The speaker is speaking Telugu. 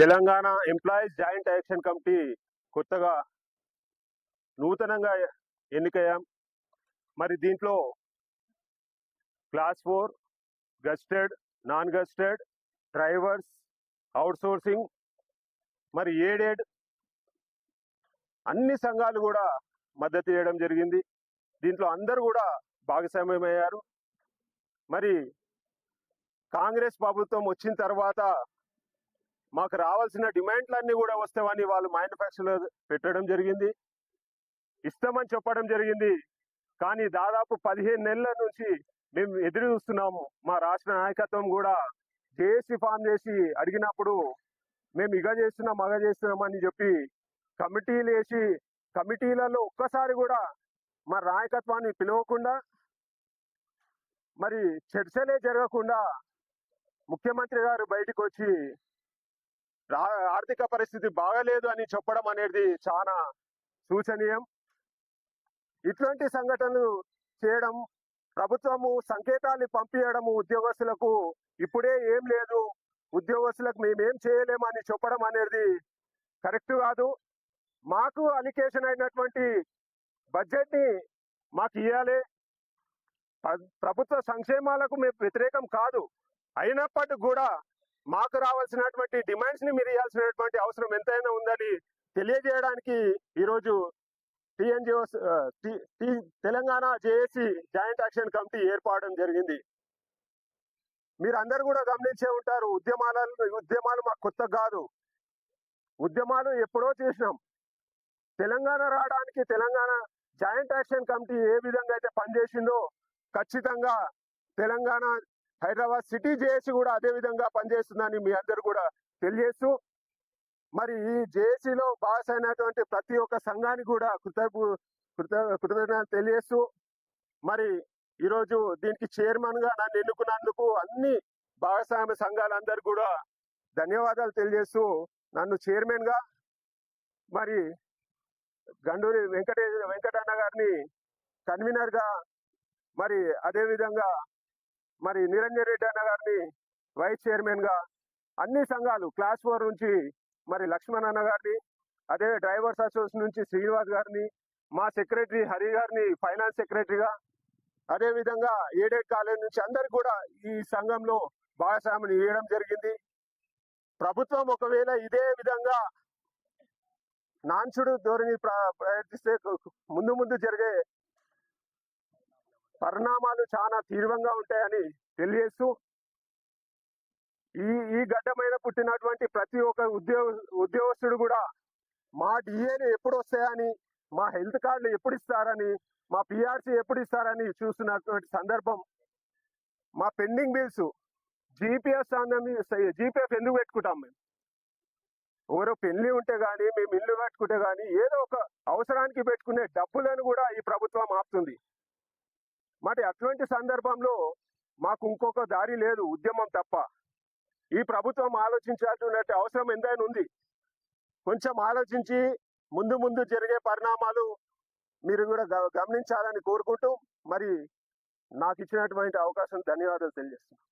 Telangana employees joint action committee కొత్తగా నూతనంగా ఎన్నికయ్యాం. మరి దీంట్లో class four gazetted non gazetted drivers outsourcing మరి ఏడెడ్ అన్ని సంఘాలు కూడా మద్దతు ఇవ్వడం జరిగింది. దీంట్లో అందరూ కూడా భాగస్వామ్యమయ్యారు. మరి కాంగ్రెస్ ప్రభుత్వం వచ్చిన తర్వాత మాకు రావాల్సిన డిమాండ్లన్నీ కూడా వస్తామని వాళ్ళు మేనిఫెస్టోలో పెట్టడం జరిగింది. ఇస్తామని చెప్పడం జరిగింది. కానీ దాదాపు పదిహేను నెలల నుంచి మేము ఎదురు చూస్తున్నాము. మా రాష్ట్ర నాయకత్వం కూడా జేఏసీ ఫామ్ చేసి అడిగినప్పుడు మేము ఇగ చేస్తున్నాం మగ చేస్తున్నాం అని చెప్పి కమిటీలు వేసి కమిటీలలో ఒక్కసారి కూడా మా నాయకత్వాన్ని పిలవకుండా మరి చర్చలే జరగకుండా ముఖ్యమంత్రి గారు బయటకు వచ్చి ఆర్థిక పరిస్థితి బాగలేదు అని చెప్పడం అనేది చాలా సూచనీయం. ఇట్లాంటి సంఘటనలు చేయడం ప్రభుత్వము సంకేతాలు పంపించడము ఉద్యోగస్తులకు ఇప్పుడే ఏం లేదు. ఉద్యోగస్తులకు మేమేం చేయలేమని చెప్పడం అనేది కరెక్ట్ కాదు. మాకు అలికేషన్ అయినటువంటి బడ్జెట్ని మాకు ఇవ్వాలి ప్ర- ప్రభుత్వ సంక్షేమాలకు మేము వ్యతిరేకం కాదు. అయినప్పటికీ కూడా మాకు రావాల్సినటువంటి డిమాండ్స్ని మీరు ఇవ్వాల్సినటువంటి అవసరం ఎంతైనా ఉందని తెలియజేయడానికి ఈరోజు TNGO Telangana JAC joint action committee ఏర్పడడం జరిగింది. మీరు అందరు కూడా గమనించే ఉంటారు ఉద్యమాల ఉద్యమాలు మాకు కొత్త కాదు. ఉద్యమాలు ఎప్పుడో చేసినాం. తెలంగాణ రావడానికి తెలంగాణ జాయింట్ యాక్షన్ కమిటీ ఏ విధంగా అయితే పనిచేసిందో ఖచ్చితంగా తెలంగాణ హైదరాబాద్ సిటీ జేఏసీ కూడా అదే విధంగా పనిచేస్తుందని మీ అందరు కూడా తెలియజేస్తూ మరి ఈ జేఏసీలో పాస్ అయినటువంటి ప్రతి ఒక్క సంఘానికి కూడా కృతజ్ఞ కృత కృతజ్ఞతలు తెలియజేస్తూ మరి ఈరోజు దీనికి చైర్మన్గా నన్ను ఎన్నుకున్నందుకు అన్ని భాగస్వామ్య సంఘాలందరూ కూడా ధన్యవాదాలు తెలియజేస్తూ నన్ను చైర్మన్గా మరి గండూరి వెంకటేశ్వర వెంకటన్న గారిని కన్వీనర్గా మరి అదేవిధంగా మరి నిరంజన్ రెడ్డి అన్న గారిని వైస్ చైర్మన్గా అన్ని సంఘాలు క్లాస్ ఫోర్ నుంచి మరి లక్ష్మణ్ అన్న గారిని అదే డ్రైవర్స్ అసోసియేషన్ నుంచి శ్రీనివాస్ గారిని మా సెక్రటరీ హరి గారిని ఫైనాన్స్ సెక్రటరీగా అదే విధంగా ఏడెడ్ కాలేజ్ నుంచి అందరికి కూడా ఈ సంఘంలో భాగస్వామిని ఇవ్వడం జరిగింది. ప్రభుత్వం ఒకవేళ ఇదే విధంగా నాన్సుడు ధోరణి ప్ర- ప్రయత్నిస్తే ముందు ముందు జరిగే పరిణామాలు చాలా తీవ్రంగా ఉంటాయని తెలియజేస్తూ ఈ ఈ గడ్డమైన పుట్టినటువంటి ప్రతి ఒక్క ఉద్యోగ ఉద్యోగస్తుడు కూడా మా డిఏలు ఎప్పుడు వస్తాయని మా హెల్త్ కార్డులు ఎప్పుడు ఇస్తారని మా పిఆర్సీ ఎప్పుడు ఇస్తారని చూస్తున్నటువంటి సందర్భం. మా పెండింగ్ బిల్స్ జీపీఎస్ జీపీఎఫ్ ఎందుకు పెట్టుకుంటాం మేము? ఎవరో పెళ్ళి ఉంటే గానీ మేము ఇల్లు కట్టుకుంటే గానీ ఏదో ఒక అవసరానికి పెట్టుకునే డబ్బులను కూడా ఈ ప్రభుత్వం ఆపుతుంది. మరి అటువంటి సందర్భంలో మాకు ఇంకొక దారి లేదు ఉద్యమం తప్ప. ఈ ప్రభుత్వం ఆలోచించాల్సిన అవసరం ఎంతైనా ఉంది. కొంచెం ఆలోచించి ముందు ముందు జరిగే పరిణామాలు మీరు కూడా గ- గమనించాలని కోరుకుంటూ మరి నాకు ఇచ్చినటువంటి అవకాశం ధన్యవాదాలు తెలియజేస్తున్నాను.